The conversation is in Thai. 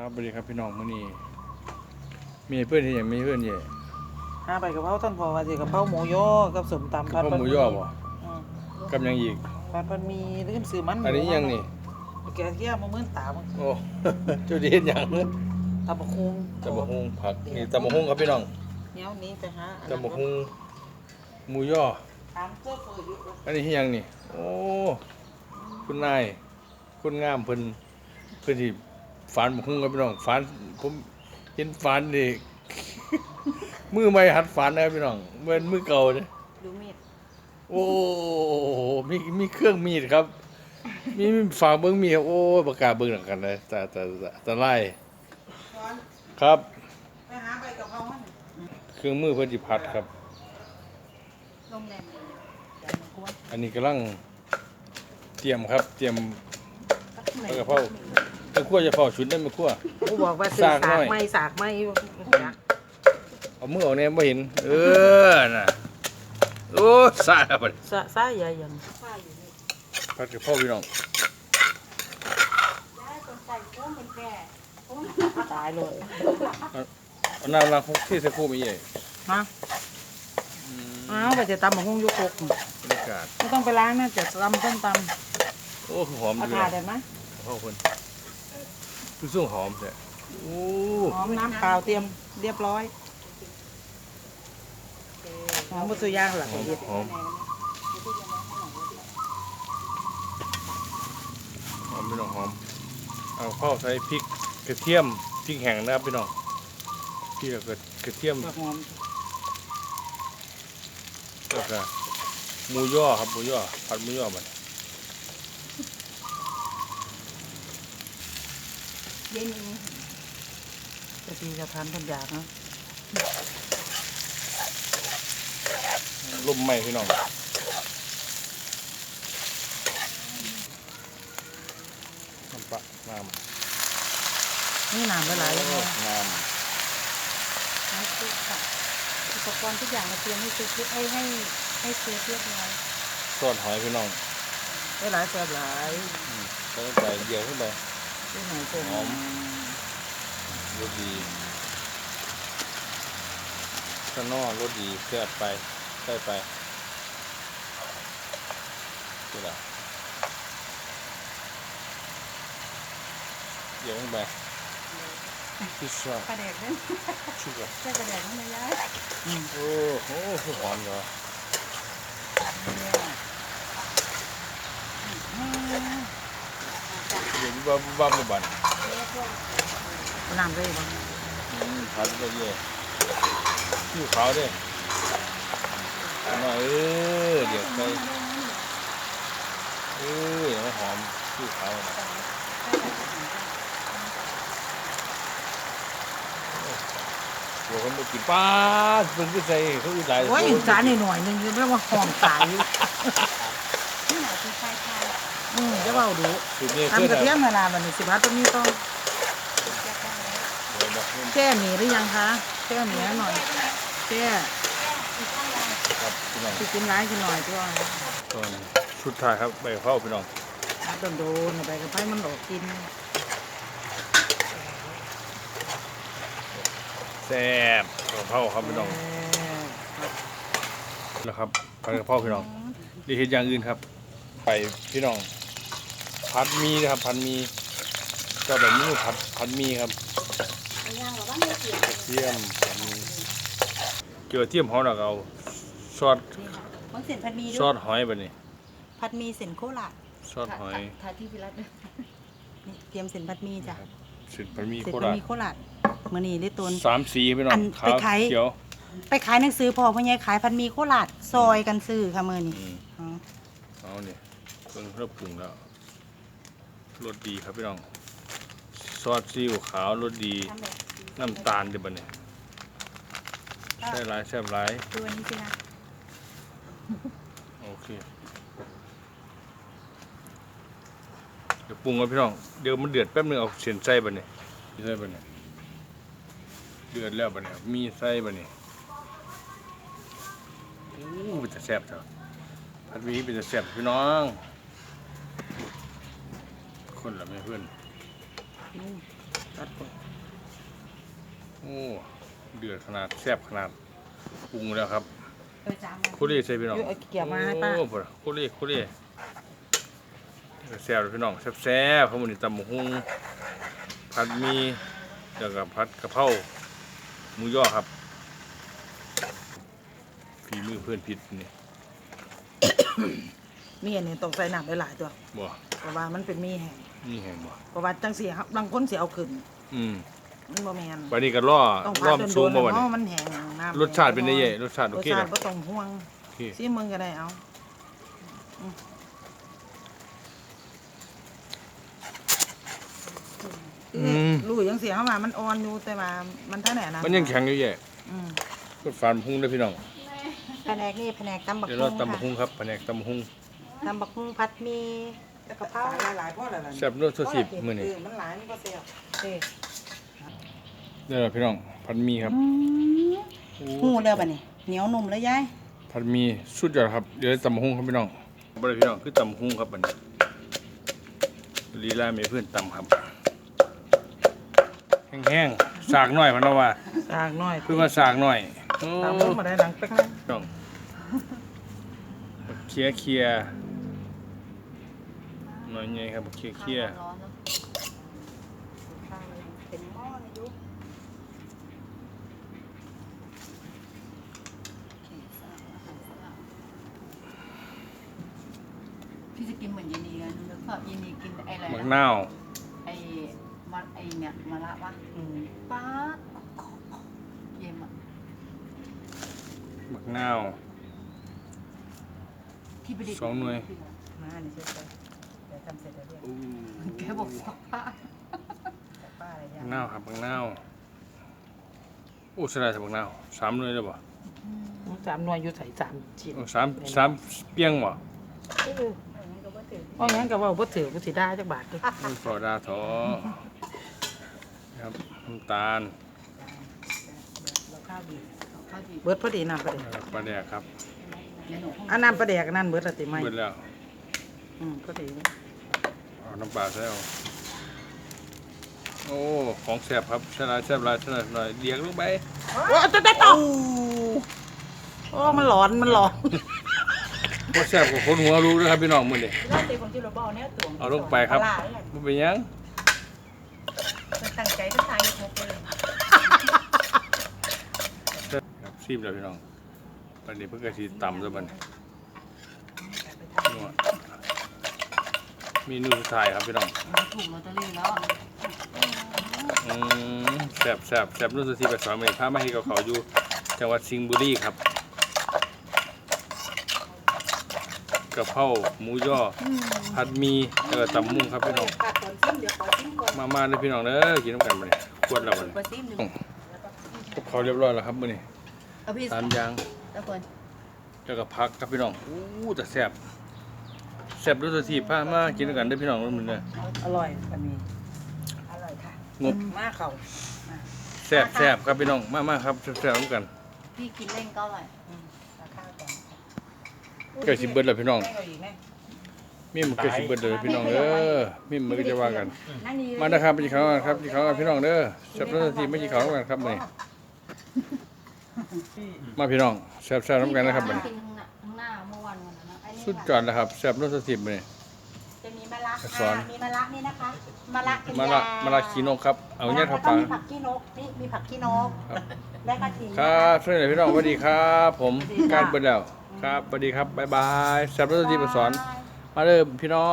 ครับสวัสดีครับพี่น้องมื้อนี้มีเพื่อนที่ยังมีเพื่อนเย่หาไปกะเพราท่านพอว่าสิกะเพราหมูยอกับสมตำกระเพราหมูยอบ่อืมกับหยังอีก ผัดผัดหมีลืมซื้อมันอันนี้ยังนี่ แกะเที่ยมามื้อตามึงโอ้ เจุดเห็นหยังตำบักหุ่งตำบักหุ่งผักนี่ตำบักหุ่งครับพี่น้องเนี้ยวนี้ไปหาอันตำบักหุ่งหมูยอถามเจ้าเฟอร์อยู่ว่าอันนี้ที่ยังนี่ โอ้ คุณนาย คุณงามเพิ่นเพิ่นที่ ฝันบักหุ่งครับพี่น้องฝันผมเห็นฝันนี่ มือใหม่หัดฝันนะครับพี่น้องเหมือนมือเก่าเด้ดูมีดโอ้มีมีเครื่องมีดครับ มีมีฝากเบิ้งมีดโอ้ยประกล้าศเบิ้งหนักกันเลยแต่แต่แต่แต่ไล่ช้อนครับ ไปหาใบกะเพรามันเครื่องมือเพื่อจิพัดครับ ลงแรงอย่ามันกวนอันนี้กำลังเตรียมครับ เตรียมใบกะเพรา ไม่คั่วจะเฝ้าชุดได้ไม่คั่ว กูบอกว่าซื้อสากหน่สาอกยไม้สากไม้เอามือออกเนี่ยไม่เห็น เออน่ะโอ้สายแล้วบัดนี้ซะซะใหญ่ยังผัดกะเพราพี่น้องตายเลยเอาน้ำล้างคุกที่ใส่คู่มีใหญ่ฮะอ้าวไปจะตำบักหุ่งอยู่กกบรรยากาศไม่ต้องไปล้างนะจะตำต้มตโอ้หอมำเอาดีถาดเลได้ยไหมข้าวคน คือส่งหอมใช่โอ้หอมน้ำเปล่าเตรียมเรียบร้อยหอมบุษยางหลักหอมเอียดหอมหอมพี่น้องหอม เอาข้าวใส่พริกกระเทียมพริกแห้งนะครับพี่น้องพริกแล้วก็กระเทียมหอมแล้วก็หมูย่อครับหมูย่อผัดหมูย่อมัน จะดีจะทานทุกอย่างนะลมไหมพี่น้องน้ำปลาน้ำนี่น้ำละลายแล้วโอ้นะน้อุปกรณ์ทุกอย่างมาเตรียมให้เสร็จเรียบให้ให้ให้เสร็จเรียบร้อยำซอสหอยพี่น้องได้หลายแซ่บหลาย อืมใส่ลงไปเดียวขึ้นไป ที่ไหนเต็มหอม รสดีข้างนอกรสดีแซ่บไปใส่ไปนี่แหละเดี๋ยวลงไปพิซซ่าประเด็กนั่นชุกอะใช่ประเด็กนั่นเลยยายโอ้โหหอมเหรอ เดี๋ยวบ้าบ้าไม่บันน้ำได้บ้างอืมผัดไปเยอะผิวขาวเด้เอามาเออเดี๋ยวไปเออเดี๋ยวมันหอมผิวขาวน่ะเดี๋ยวคนไปกินป้าดเพิ่งก็ใส่เขาอีกหลายโอ้ยจานหน่อยๆนึงเรียกว่าหอมตายอยู่ที่ไหนคื อใครทานอืมจะเบาดูสูตรนี้คือทำกระเทียมเวลาบันนี้สิบาทตรงนี้ต้องแยกได้แล้วเดี๋ยวบอกแช่หมี่หรือยังคะแช่หมี่ให้หน่อยแช่ครับพี่น้องที่กินร้ายกินหน่อยตัวตอนชุดท้ายครับใบกะเพราพี่น้องโดนโดนๆไปกับไผ่มันหลอกกินแซ่บกะเพราครับพี่น้องนะครับผัดกะเพราพี่น้องดีเห็นอย่างอื่นครับ ไปพี่น้อง ผัดหมีนะครับผัดหมีก็แบบนี้ผัดผัดหมีครับเอาย่างหรือว่าไม่เกี่ยวเทียมผัดหมีเกี่ยวกับเทียมหอมเราเอาซอสมันเส้นพัดหมีซอด้วยสหอยแบบนี้พัดหมีเส้นโคราชซอสหอยทาที่พิรัตด้วยนี่เตรียมเส้นพัดหมีจ้ะสินผัดหมีเส้นโคพัดราหชมีโคราชมื้อนี้ได้ตุนสามสีพี่น้ออังนขาไปวขาย เขียวไปขายหนังสือพอพ่อใหญ่ขายพัดหมีโคราชซอยกันซื้อค่ะมื้อนี้อืมอ๋อเอาเนี่ยเพิ่งเริ่มปรุงแล้ว รสดีครับพี่น้อง ซอสซีอิ๊วขาวรสดี น้ำตาลเดี๋ยวบันเนี่ยใช่หลายแซ่บหลายดูอันนี้สินะโอเค เดี๋ยวปรุงกันพี่น้อง เดี๋ยวมันเดือดแป๊บนึงเอาเสียนไส้บันเนี่ยมีไส้บันเนี่ยเดือดแล้วบันเนี่ยมีไส้บันเนี่ยอู้เป็นจะแซ่บเถอะพัดหวีเป็นจะแซ่บพี่น้อง คนละไม่เพื่อนตัดก่อนโอ้เดือดขนาดแซ่บขนาดปรุงแล้วครับเออจามมาคุเรีใส่พี่น้องเดี๋ยวเอาเกี่ยวมาให้ป้าโอ้ปะคุเรีคุเรีแซ่บเลยพี่น้องแซ่บๆข้าวมันนี่ตำบักหุ่งผัดหมีแล้วก็ผัดกะเพราหมูย่อครับฝีมือเพื่อนผิดนี่มีอันนี้ต้องใส่น้ำหลายๆตัวบ่เพราะว่ามันเป็นมีแห้ง นี่แห้งบ่เพราะว่าจังสีครับบางคนสิเอาขึ้น อืมมันบ่แม่นวันนี้ก็ล่อต้องล่อพัมดสูงโดบ่นวันๆนี้เนาะมันแห้งน้ำรสชาติเป็นไงเย่รสชาติรโอสเคชานะติบ่ต้องห่วงโอเคซีมึงก็ได้เอาอืมรู้ยังเสียเข้ามามันอ่อนอยู่แต่ว่ามันเท่าไหร่นะมันยังแข็งอยู่เย่อืมก็ฟานหุ่งเด้อพี่น้องแผนกนี่แผนกตำบักเดี๋ยวหุ่เรางตำบักค่ะหุ่งครับแผนกตำบักหุ่งตำบักหุ่งผัดหมี แล้วก็เผาหลายๆเพราะอะไรแซ่บรสสิบมื้อนี้เมันหลายมันก็เสียบเออเดี๋ยวพี่น้องผัดหมีครับหูเด้อบัดนี้เหนียวนุ่มเลยยายผัดหมีสุดยอดครับเดี๋ยวตำบักหุ่งครับพี่น้องบ่ได้พี่น้องคือตำบักหุ่งครับบัดนี้ลีลาเมเพื่อนตำครับแห้งๆสากหน่อยพันว่าสากน้อยเพิ่นมาสากหน่อยโอ้ตามมันมาได้หนังเป๊กนะน้องเคลียร์เคลียร์ หน่อยใหญ่ครับเคลียร์เคลียร์ร้อนๆเนอะข้างมันเป็นหม้อในยุคพี่จะกินเหมือนยีนีกันนึกภาพยีนีกินไอ้อะไรมักนะนาวไอ้มะไอ้เนี่ยมะละวะอืมป้าดเยี่ยมอะมักนาว ที่ไปดิสองหน่วย มานี่เสร็จแล้วเดี๋ยว ทำเสร็จแล้วเรียกแกบอกสักผ้าจากป้าอะไรอย่างมักนาวครับมักนาวโอ้สลายมักนาวสามหน่วยเลยบ่สามหน่วยอยู่ใส่สามชิ้นโอ้สามสามเปียงบ่เออเพราะงั้นก็ว่าบ่ถือบ่สิได้จักบาทเด้อมันฟอดาทอครับน้ำตาลข้าวดีข้าวดีเบิดพอดีน้ำปลาแดกแล้วก็ปลาแดกครับเดี๋ยวหนูอันน้ำปลาแดกอันนั้นเบิดละติไหมเบิดแล้วอืมพอดี เอาน้ำปลาใส่เอาโอ้ ของแซ่บครับสลายแซ่บหลายสลายหน่อยเลี้ยงลงไปโอ้ตะตะตะโอ้ มันหลอน มันหลอนบ่แซ่บกว่าคนหัวลูกนะครับพี่น้องมื้อนี้แล้วตีคนที่เราบอกเนี่ยตัวเอาลงไปครับปลาเนี่ยบ่เป็นหยังมันตั้งใจต้องทายอย่างเดียวเลยครับซีมแล้วพี่น้องวันนี้เพิ่นก็สิตำซะบัดนี้นั เมนูสุดท้ายครับพี่น้องถูกลอตเตอรี่แล้วอืมแซ่บแซ่บแซ่บรุ่นสุดที่ไปสอนมื้อนี้พามาเฮ็ดกับเขาวอยู่จังหวัดสิงห์บุรีครับกะเพราหมูย่อผัดหมีแล้วก็ตำมุงครับพี่น้องขาดก่อนซิมเดี๋ยวขอซิมก่อนมามาเลยพี่น้องเด้อกินน้ำกันมาเลยขวดแล้วมาเลยขอซิมหนึ่งกับเขาวเรียบร้อยแล้วครับมื้อนี้เอาพี่สามอย่างแล้วคนแล้วก็พักครับพี่น้องอู้แต่แซ่บ แซ่บรู้สึกที่พามากินด้วยกันเด้อพี่น้องมื้อนี้อร่อยอันนี้อร่อยค่ะงบมาเขาแซ่บแซ่บครับพี่น้องมามาครับแซ่บๆร่วมกันพี่กินเล่นก็อร่อยราคาก่อนเกิดสิเบิดแล้วพี่น้องให้เราอีกไหมมีมันเกิดสิเบิดเลยพี่น้องเด้อมีมันก็จะว่ากัน นั่งดีมานะครับไปกินข้าวกันครับกินข้าวกันพี่น้องเด้อแซ่บรู้สึกที่ไม่กินข้าวร่วมกันครับมื้อนี้มาพี่น้องแซ่บๆร่วมกันนะครับมื้อนี้ กิน สุดยอดแล้วครับแซ่บรู้สึกที่มื้อนี้จะมีมะระสอนค่ะมีมะระนี่นะคะมะระเป็นมาละยมาละขีนกครับเอาเนี่ยครับแล้วก็ปังมีผักขี้นกนี่มีผักขี้นกครับและกระถิ่นครับช่วยหน่อยพี่น้องสวัสดีครับ ผมการเปิดแล้วครับสวัสดีครับบ๊ายบายแซ่บรู้สึกที่มาสอน มาเริ่มพี่น้อง